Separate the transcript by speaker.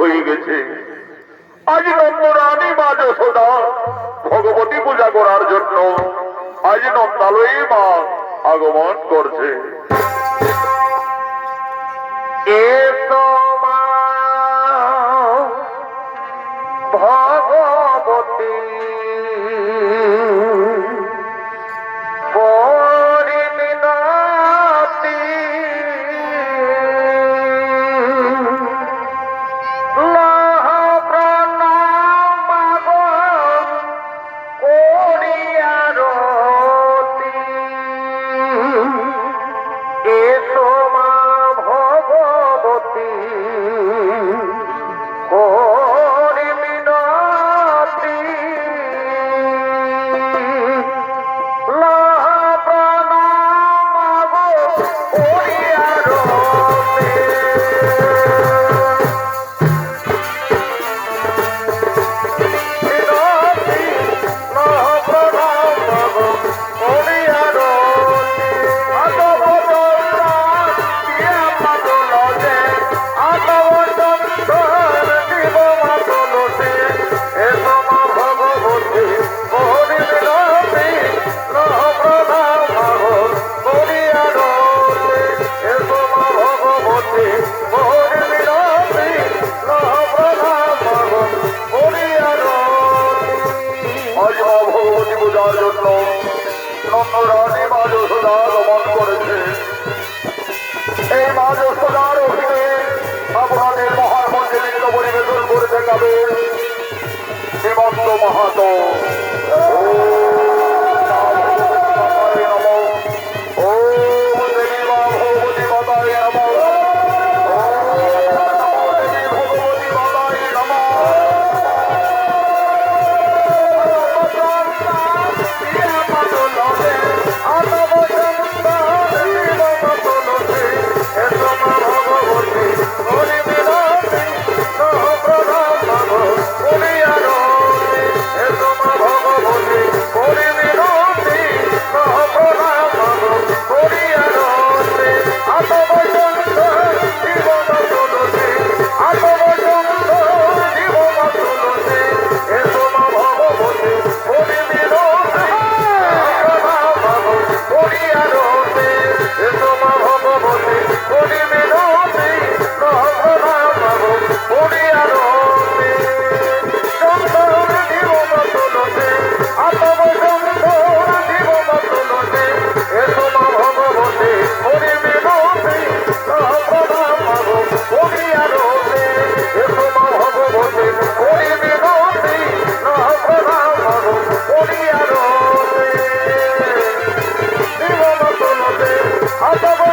Speaker 1: হয়ে গেছে। আজ নন্দরানী মা যশোদা ভগবতী পূজা করার জন্য আজ নন্দালয়ী মা আগমন করছে। ভগবতী পূজার জন্য নন্দরানী মা যশোদা আগমন করেছে। এই মা যশোদার অধীনে আপনাদের মহান মন্দির নৃত্য পরিবেশন করে দেখাবে শ্রীমন্ত মাহাতো। Até